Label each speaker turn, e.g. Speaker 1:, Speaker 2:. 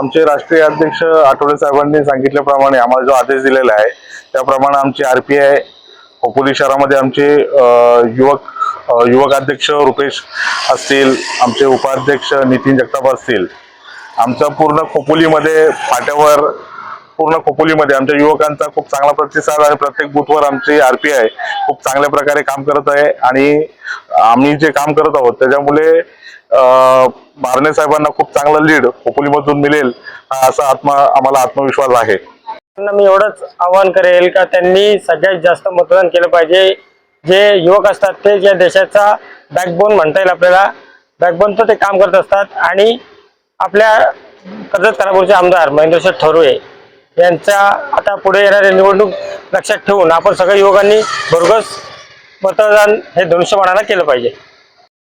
Speaker 1: आमचे राष्ट्रीय अध्यक्ष आठवले साहेबांनी सांगितल्याप्रमाणे आम्हाला जो आदेश दिलेला आहे त्याप्रमाणे आमची आर पी आय खोपोली शहरामध्ये आमचे युवक युवक अध्यक्ष रुपेश असतील आमचे उपाध्यक्ष नितीन जगताप असतील आमचा पूर्ण खोपोलीमध्ये फाट्यावर पूर्ण खोपोलीमध्ये. आमच्या युवकांचा खूप चांगला प्रतिसाद आणि प्रत्येक बुथवर आमची आर पी आय खूप चांगल्या प्रकारे काम करत आहे. आणि आम्ही जे काम करत आहोत त्याच्यामुळे अं, भारणे साहेबांना खूप चांगला लीड खोपोलीमधून मिळेल हा असा आत्मा आम्हाला आत्मविश्वास आहे.
Speaker 2: त्यांना मी एवढंच आवाहन करेल का त्यांनी सगळ्यात जास्त मतदान केलं पाहिजे. जे युवक असतात ते या देशाचा बॅकबोन म्हणता येईल आपल्याला बॅकबोन तर ते काम करत असतात. आणि आपल्या कर्जत खानापूरचे आमदार महेंद्रशेठ थोरवे यांचा आता पुढे येणारी निवडणूक लक्षात ठेवून आपण सगळ्या युवकांनी भरघोस मतदान हे धनुष्यबाणाला केलं पाहिजे.